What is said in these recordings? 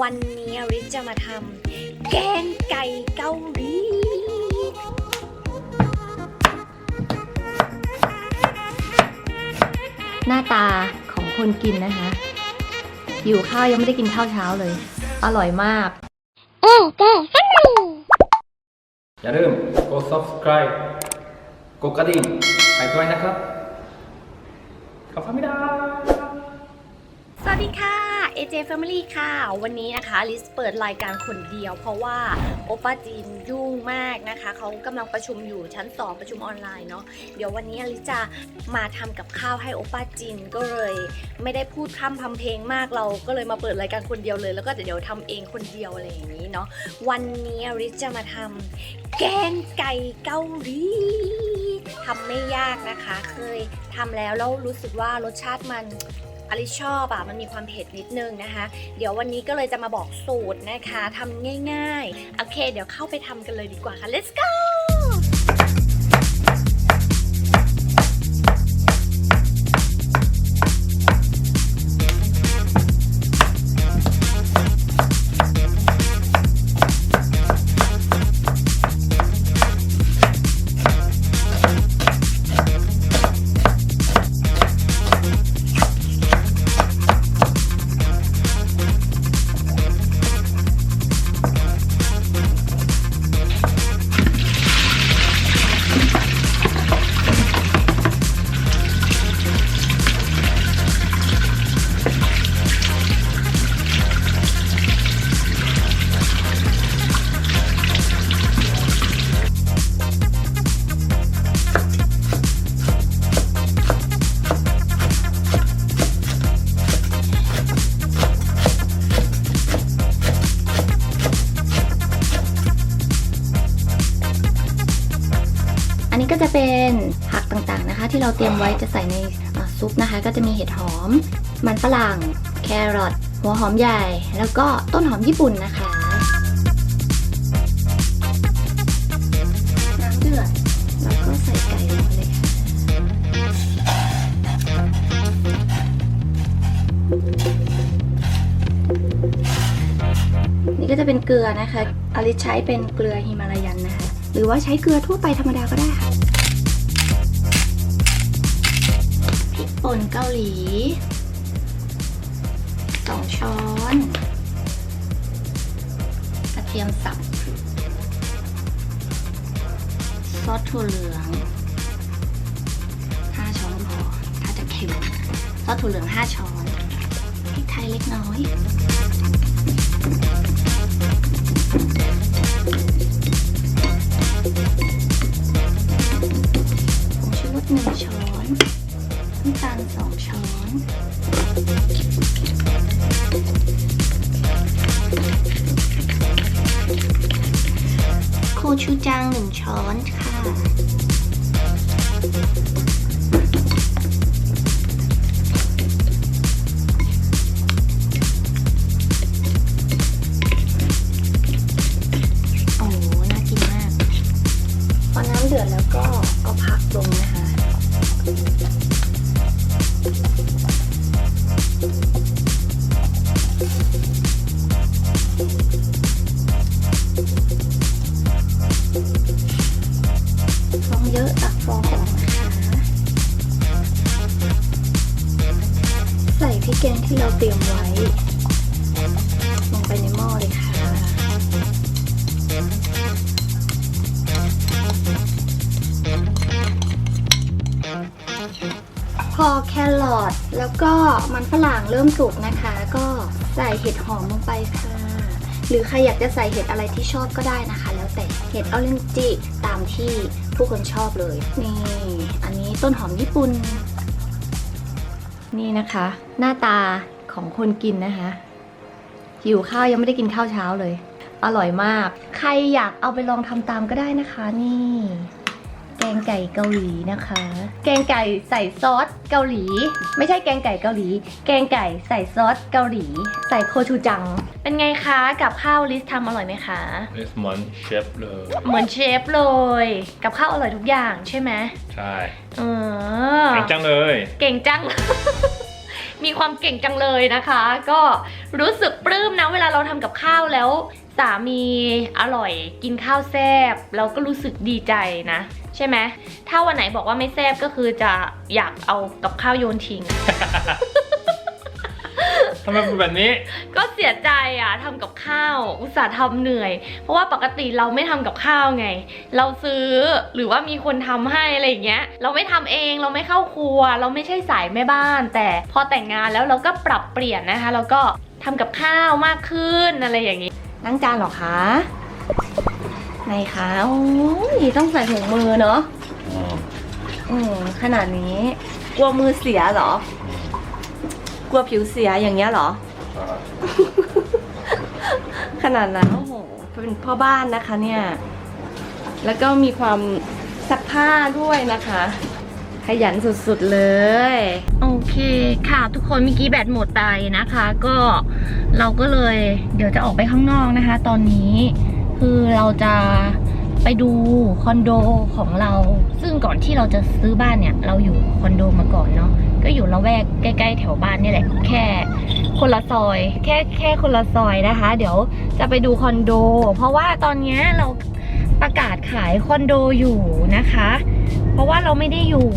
วันนี้อริสจะมาทำแกงไก่เกาหลีหน้าตาของคนกินนะคะหิวข้าวยังไม่ได้กินข้าวเช้าเลย อร่อยมากอย่าลืมกด subscribe กดกระดิ่งให้ด้วยนะครับขอบคุณมิดาสวัสดีค่ะ AJ Family ค่ะ วันนี้นะคะลิสเปิดรายการคนเดียว เพราะว่าโอป้าจีนยุ่งมากนะคะเขากำลังประชุมอยู่ชั้น 2 ประชุมออนไลน์เนาะเดี๋ยววันนี้ลิสจะมาทำกับข้าวให้โอป้าจีนก็เลย ไม่ได้พูดพร่ำทำเพลงมากเราก็เลยมาเปิดรายการคนเดียวเลย แล้วก็เดี๋ยวทำเองคนเดียวอะไรอย่างนี้เนาะวันนี้ลิสจะมาทำแกงไก่เกาหลีทำไม่ยากนะคะ เคยทำแล้วแล้วรู้สึกว่ารสชาติมัน อลิชอบอะมันมีความเผ็ดนิดนึงนะคะ เดี๋ยววันนี้ก็เลยจะมาบอกสูตรนะคะทำง่ายๆ โอเค เดี๋ยวเข้าไปทำกันเลยดีกว่าค่ะ let's go เป็นผักต่างๆนะคะ ที่เราเตรียมไว้จะใส่ในซุปนะคะ ก็จะมีเห็ดหอม มันฝรั่ง แครอทหัวหอมใหญ่ แล้วก็ต้นหอมญี่ปุ่นนะคะน้ำเดือดแล้วก็ใส่ไก่ลงไปเลยค่ะนี่ก็จะเป็นเกลือนะคะอลิซใช้เป็นเกลือฮิมาลายันนะคะ หรือว่าใช้เกลือทั่วไปธรรมดาก็ได้ค่ะ ป่นเกาหลีสองช้อน กระเทียมสับ ซอสถั่วเหลือง 5 ช้อนพอ ถ้าจะเค็ม ซอสถั่วเหลือง 5 ช้อนพริกไทยเล็กน้อย อแครอทแล้วก็มันฝรั่งเริ่มสุกนะคะ ก็ใส่เห็ดหอมลงไปค่ะ หรือใครอยากจะใส่เห็ดอะไรที่ชอบก็ได้นะคะ แล้วแต่เห็ดออเรนจิตามที่ผู้คนชอบเลยนี่อันนี้ต้นหอมญี่ปุ่น นี่นะคะ หน้าตาของคนกินนะคะหิวข้าวยังไม่ได้กินข้าวเช้าเลย อร่อยมาก ใครอยากเอาไปลองทำตามก็ได้นะคะนี่ แกงไก่เกาหลีนะคะ แกงไก่ใส่ซอสเกาหลี ไม่ใช่แกงไก่เกาหลี แกงไก่ใส่ซอสเกาหลี ใส่โคชูจัง เป็นไงคะกับข้าวลิสทำอร่อยไหมคะนี่เหมือนเชฟเลย เหมือนเชฟเลย กับข้าวอร่อยทุกอย่างใช่ไหมใช่เออเก่งจังเลย เก่งจัง มีความเก่งจังเลยนะคะ ก็รู้สึกปลื้มนะเวลาเราทำกับข้าวแล้วสามีอร่อยกินข้าวแซ่บเราก็รู้สึกดีใจนะใช่ไหม ถ้าวันไหนบอกว่าไม่แซ่บก็คือจะอยากเอากับข้าวโยนทิ้ง ทำไมเป็นแบบนี้ ก็เสียใจอะทำกับข้าว อุตส่าห์ทำเหนื่อย เพราะว่าปกติเราไม่ทำกับข้าวไง เราซื้อหรือว่ามีคนทำให้อะไรอย่างเงี้ย เราไม่ทำเองเราไม่เข้าครัว เราไม่ใช่สายแม่บ้าน แต่พอแต่งงานแล้วเราก็ปรับเปลี่ยนนะคะแล้วก็ทำกับข้าวมากขึ้นอะไรอย่างงี้ล้างจานเหรอคะ ไหนคะโอ้ยต้องใส่ถุงมือเนาะอืมขนาดนี้ กลัวมือเสียเหรอ กลัวผิวเสียอย่างเงี้ยเหรอ ขนาดนั้นโอ้โหเป็นพ่อบ้านนะคะเนี่ย แล้วก็มีความซักผ้าด้วยนะคะ ขยันสุดๆเลย โอเคค่ะทุกคนเมื่อกี้แบตหมดไปนะคะ ก็เราก็เลยเดี๋ยวจะออกไปข้างนอกนะคะ ตอนนี้ คือเราจะไปดูคอนโดของเรา ซึ่งก่อนที่เราจะซื้อบ้านเนี่ย เราอยู่คอนโดมาก่อนเนาะก็อยู่ละแวกใกล้ๆแถวบ้านนี่แหละ แค่คนละซอย แค่แค่คนละซอยนะคะ เดี๋ยวจะไปดูคอนโด เพราะว่าตอนนี้เราประกาศขายคอนโดอยู่นะคะ เพราะว่าเราไม่ได้อยู่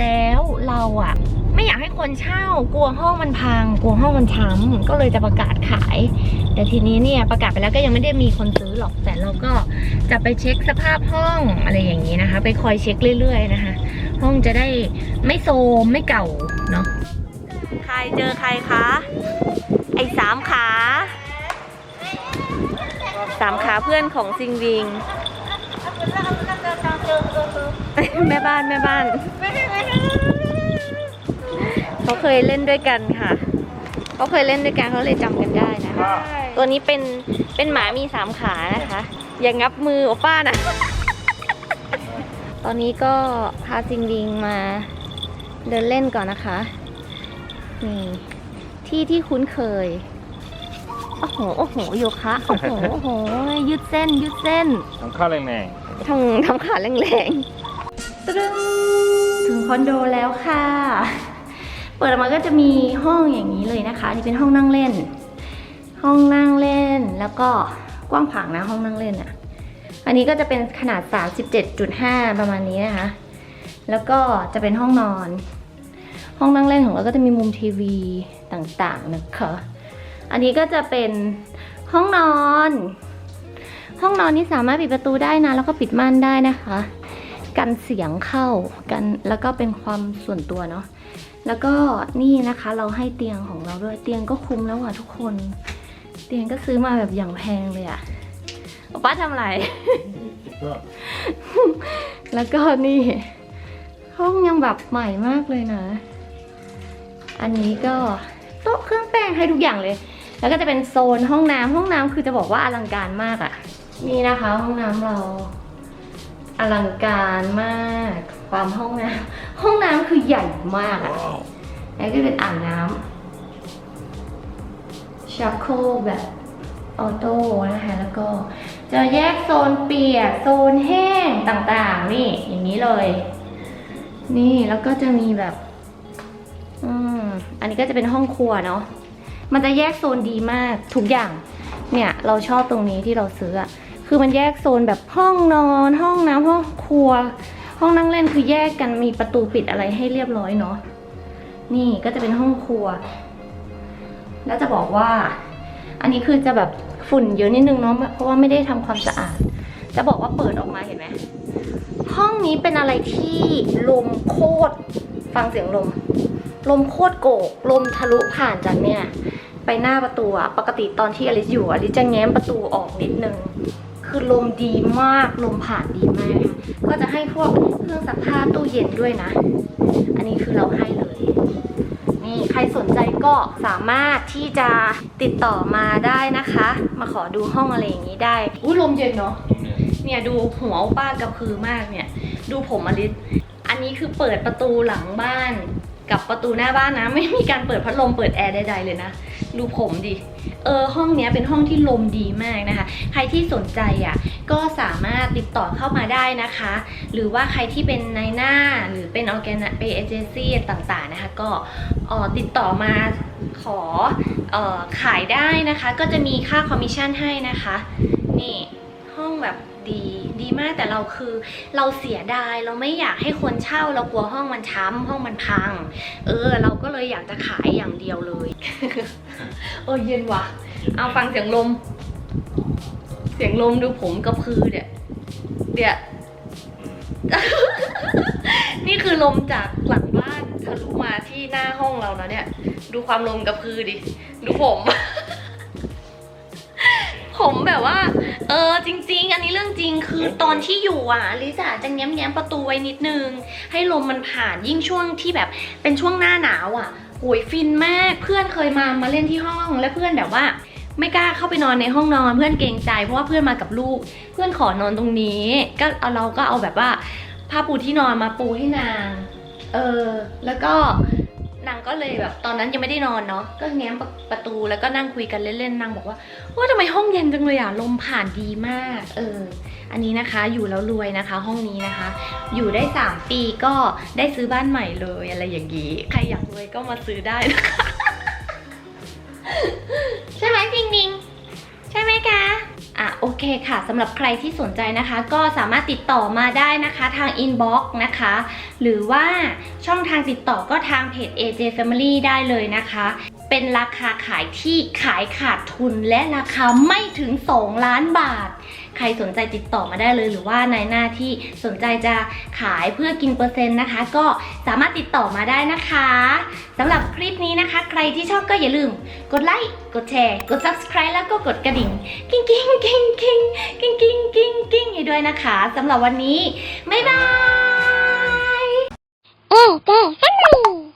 แล้วเราอะ ไม่อยากให้คนเช่ากลัวห้องมันพัง กลัวห้องมันช้ำก็เลยจะประกาศขาย แต่ทีนี้เนี่ยประกาศไปแล้วก็ยังไม่ได้มีคนซื้อหรอกแต่เราก็จะไปเช็คสภาพห้องอะไรอย่างนี้นะคะ ไปคอยเช็คเรื่อย ๆ นะคะ ห้องจะได้ไม่โซมไม่เก่าเนาะใครเจอใครคะไอ้สามขาสามขาเพื่อนของซิงวิงแม่บ้านแม่บ้าน เขาเคยเล่นด้วยกันค่ะ เขาเคยเล่นด้วยกันเขาเลยจำกันได้นะคะ ตัวนี้เป็นเป็นหมามีสามขานะคะ อย่างงับมือโอป้านะ ตอนนี้ก็พาจิงดิงมาเดินเล่นก่อนนะคะ นี่ที่ที่คุ้นเคย โอ้โห โอ้โห โยคะ โอ้โห โอ้โห ยืดเส้น ยืดเส้น ทำข้าวแรงทำทำขาแรงๆ ตรึงถึงคอนโดแล้วค่ะ เปิดออกมาก็จะมีห้องอย่างนี้เลยนะคะนี่เป็นห้องนั่งเล่น ห้องนั่งเล่นแล้วก็กว้างขวางนะห้องนั่งเล่นอะ่ะ อันนี้ก็จะเป็นขนาด 37.5 ประมาณนี้นะคะ แล้วก็จะเป็นห้องนอน ห้องนั่งเล่นของเราก็จะมีมุมทีวีต่างๆนะคะ อันนี้ก็จะเป็นห้องนอน ห้องนอนนี้สามารถปิดประตูได้นะ แล้วก็ปิดม่านได้นะคะ กันเสียงเข้ากันแล้วก็เป็นความส่วนตัวเนาะแล้วก็นี่นะคะเราให้เตียงของเราด้วยเตียงก็คุ้มแล้วอะทุกคน เตียงก็ซื้อมาแบบอย่างแพงเลยอะป๊าป้าทำอะไร แล้วก็นี่ ห้องยังแบบใหม่มากเลยนะ อันนี้ก็โต๊ะเครื่องแป้งให้ทุกอย่างเลย แล้วก็จะเป็นโซนห้องน้ำห้องน้ำคือจะบอกว่าอลังการมากอะ่ะ นี่นะคะ ห้องน้ำเรา อลังการมาก ความห้องน้ำห้องน้ำคือใหญ่มากอะ่ะแล้วก็เป็นอ่างน้ำชักโครกแบบออโต้นะคะแล้วก็จะแยกโซนเปียก โซนแห้งต่างๆ นี่ อย่างนี้เลย นี่แล้วก็จะมีแบบ อืมอันนี้ก็จะเป็นห้องครัวเนาะมันจะแยกโซนดีมากทุกอย่าง เนี่ย เราชอบตรงนี้ที่เราซื้ออะ คือมันแยกโซนแบบห้องนอน ห้องน้ำห้องครัว ห้องนั่งเล่นคือแยกกันมีประตูปิดอะไรให้เรียบร้อยเนาะนี่ก็จะเป็นห้องครัว แล้วจะบอกว่า อันนี้คือจะแบบฝุ่นเยอะนิดนึงเนาะเพราะว่าไม่ได้ทำความสะอาด จะบอกว่าเปิดออกมาเห็นไหมห้องนี้เป็นอะไรที่ลมโคตรฟังเสียงลม ลมโคตรโกกลมทะลุผ่านจากเนี่ย ไปหน้าประตูอะปกติตอนที่อลิซอยู่อลิซจะแง้มประตูออกนิดนึง คือลมดีมากลมผ่านดีมากค่ะก็จะให้พวกเครื่องซักผ้าตู้เย็นด้วยนะ อันนี้คือเราให้เลย นี่ใครสนใจก็สามารถที่จะติดต่อมาได้นะคะ มาขอดูห้องอะไรอย่างนี้ได้อู้ลมเย็นเนาะเนี่ยดูหัวป้ากระพือมากเนี่ย ดูผมอลิสอันนี้คือเปิดประตูหลังบ้าน กับประตูหน้าบ้านนะ ไม่มีการเปิดพัดลมเปิดแอร์ใดๆเลยนะ ดูผมดิ เออห้องเนี้ยเป็นห้องที่ลมดีมากนะคะ ใครที่สนใจอะก็สามารถติดต่อเข้ามาได้นะคะ หรือว่าใครที่เป็นนายหน้าหรือเป็นออแกนเป็นเอเจนซี่ต่างๆนะคะ ก็ติดต่อมาขอออขายได้นะคะ ก็จะมีค่าคอมมิชชั่นให้นะคะ นี่ห้องแบบ ดี ดีมากแต่เราคือเราเสียดายเราไม่อยากให้คนเช่าเรากลัวห้องมันช้ำห้องมันพัง เออ เราก็เลยอยากจะขายอย่างเดียวเลย โอ้เย็นว่ะ เอาฟังเสียงลม เสียงลมดูผมกระพือเนี่ยเดี๋ยวนี่คือลมจากหลังบ้านทะลุมาที่หน้าห้องเรานะเนี่ย ดูความลมกระพือดิ ดูผม ผมแบบว่า เออจริง ๆ อันนี้เรื่องจริงคือตอนที่อยู่อะลิซ่าจะแง้มแง้มๆประตูไว้นิดนึง ให้ลมมันผ่านยิ่งช่วงที่แบบเป็นช่วงหน้าหนาวอะโหยฟินมากเพื่อนเคยมามาเล่นที่ห้องและเพื่อนแบบว่า ไม่กล้าเข้าไปนอนในห้องนอนเพื่อนเกรงใจเพราะว่าเพื่อนมากับลูก เพื่อนขอนอนตรงนี้ ก็เอาเราก็เอาแบบว่าผ้าปูที่นอนมาปูให้นาง เออ แล้วก็นาง ก็เลยแบบตอนนั้นยังไม่ได้นอนเนาะก็แง้มประประตูแล้วก็นั่งคุยกันเล่นๆนางบอกว่าว่าทำไมห้องเย็นจังเลยอะลมผ่านดีมาก เออ อันนี้นะคะอยู่แล้วรวยนะคะ ห้องนี้นะคะ อยู่ได้ 3 ปีก็ได้ซื้อบ้านใหม่เลยอะไรอย่างนี้ใครอยากรวยก็มาซื้อได้นะคะ อะโอเคค่ะสำหรับใครที่สนใจนะคะ ก็สามารถติดต่อมาได้นะคะทางอินบ็อกซ์นะคะ หรือว่าช่องทางติดต่อก็ทางเพจ AJ Family ได้เลยนะคะ เป็นราคาขายที่ขายขาดทุนและราคาไม่ถึง 2 ล้านบาท ใครสนใจติดต่อมาได้เลย หรือว่านายหน้าที่สนใจจะขายเพื่อกินเปอร์เซ็นต์นะคะ ก็สามารถติดต่อมาได้นะคะสำหรับคลิปนี้นะคะ ใครที่ชอบก็อย่าลืม กดไลค์กดแชร์ กด subscribe แล้วก็กดกระดิ่ง กิ้งกิ้งกิ้งกิ้งกิ้งกิ้งกิ้งกิ้งให้ด้วยนะคะสำหรับวันนี้บ๊ายบาย AJ Family